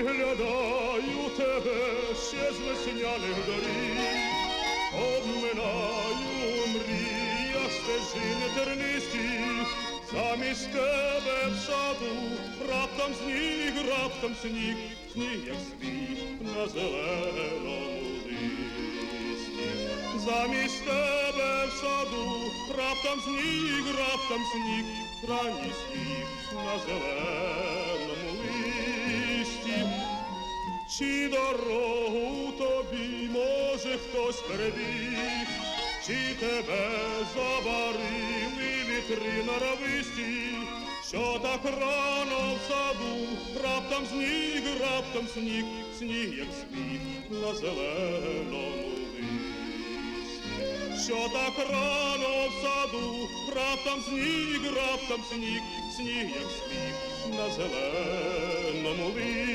Виглядаю тебе ще з весняних доріг, замість тебе в саду, раптом сніг, раптом сніг, сніг, як світ на зеленому листі. Замість тебе в саду, раптом сніг, раптом сніг, ранній сніг на зеленому листі. Чи дорогу тобі може хтось перебіг, чи тебе заварили вітри норовисті, що так рано в саду, раптом сніг, раптом сніг, сніг, як світ на зеленому листі. Що так рано в саду, раптом сніг, раптом сніг, сніг, як сніг на зеленому листі.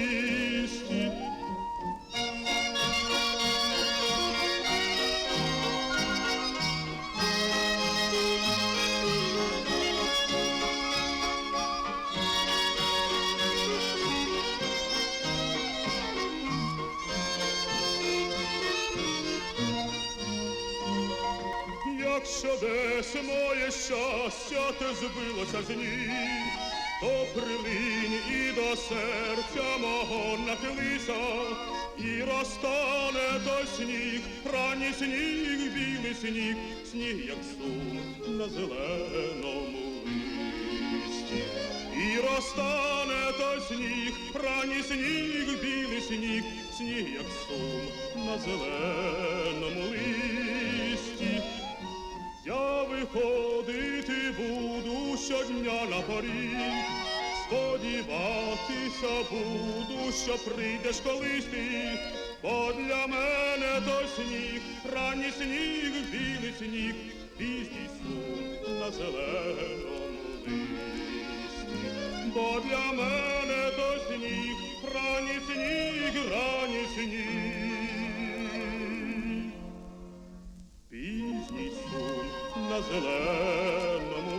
Якщо десь моє щастя те збилося з ніг, то прилинь і до серця мого нахилися, і розтане той сніг, ранній сніг, білий сніг, сніг, як сум на зеленому листі. І розтане той сніг, ранній сніг, білий сніг, сніг, як сум на зеленому Я виходити буду щодня на поріг, сподіватися буду, що прийдеш колись ти, бо для мене той сніг, ранній сніг, білий сніг, пізній сум на зеленому листі. Бо для мене той сніг, ранній сніг, ранній сніг. на зеленому